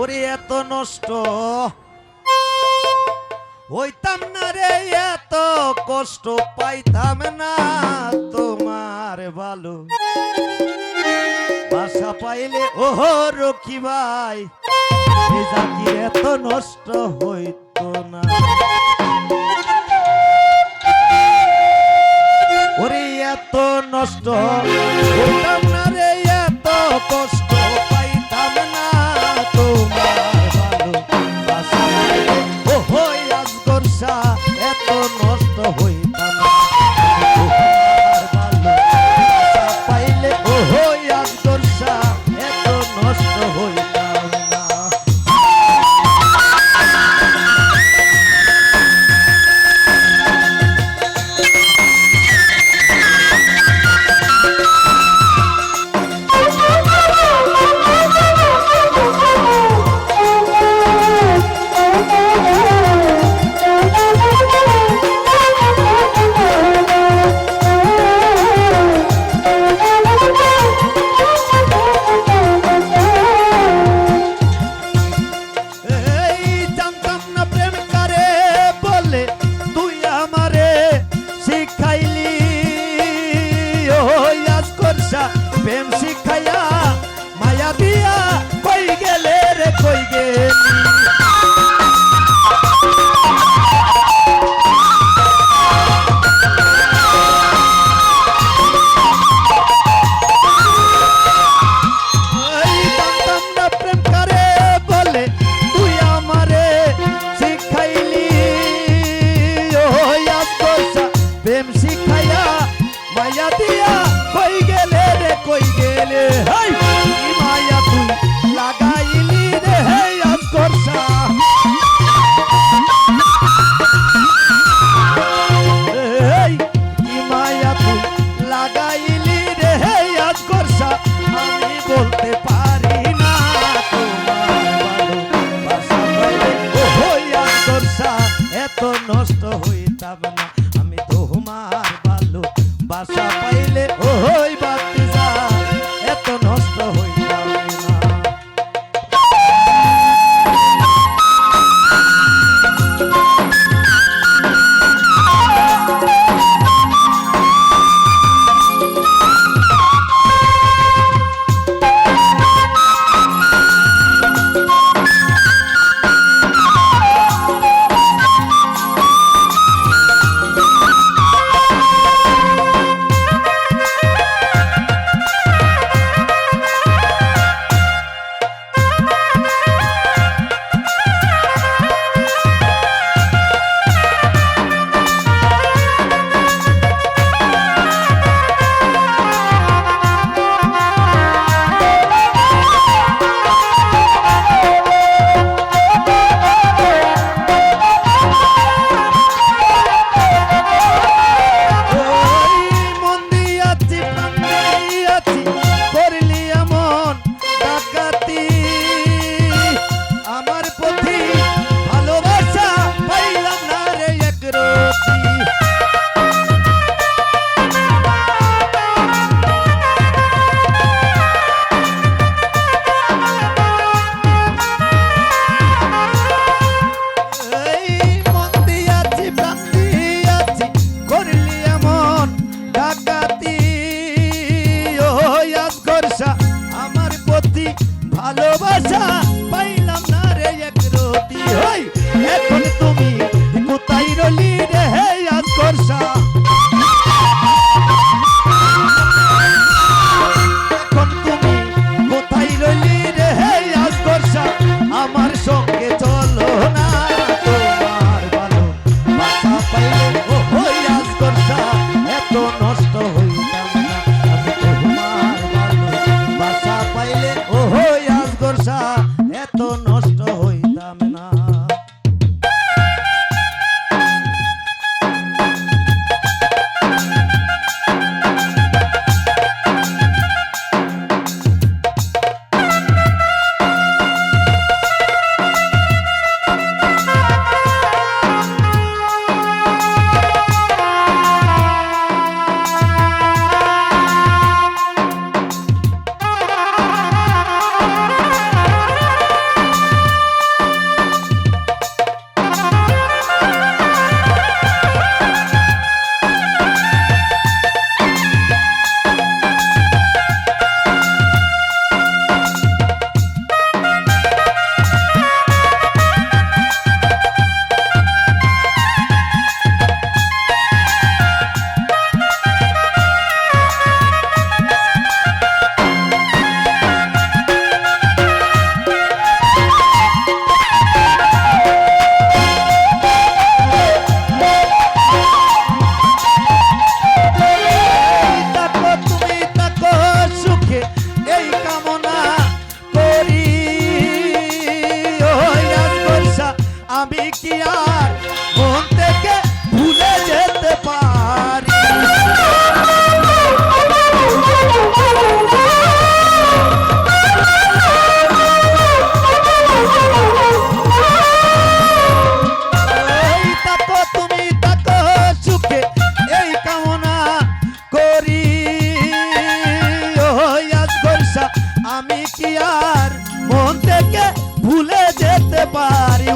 ওরে এত নষ্ট। হইতাম না রে এত কষ্ট, পাইতাম না তোমার ভালো। বাসা পাইলে, ওহো রকি ভাই জাতির এত নষ্ট হইত না। ওরে এত নষ্ট, হইতাম না রে এত কষ্ট। নষ্ট হইতাম Peace. আমি কি আর মন থেকে ভুলে যেতে পারি?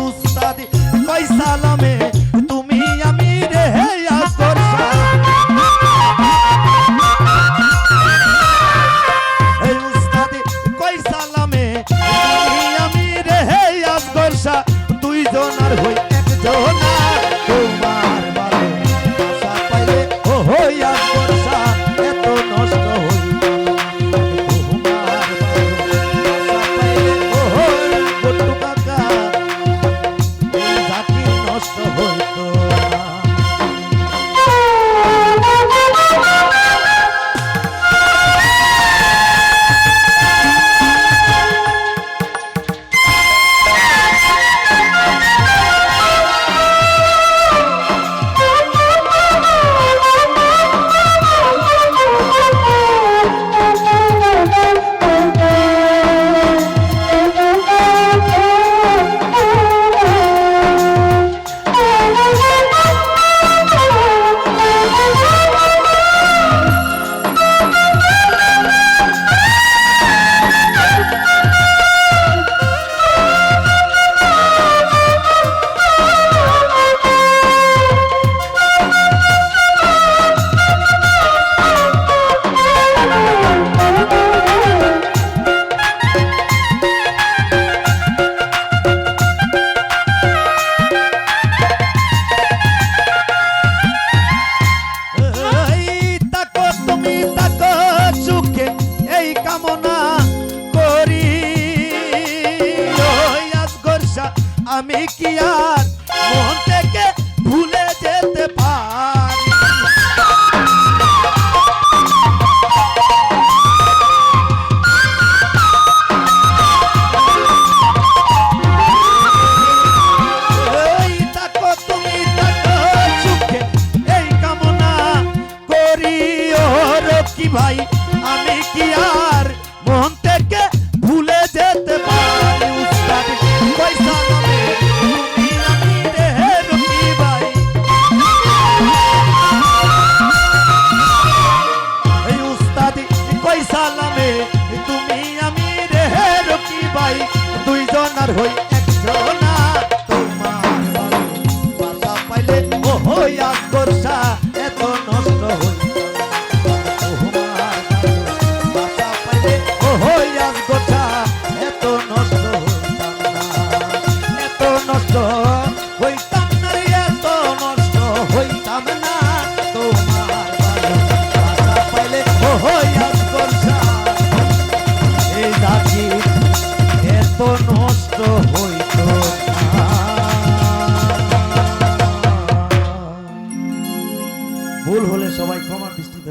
সেই কামনা করি। আমি কি আর মন থেকে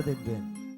দেখবেন।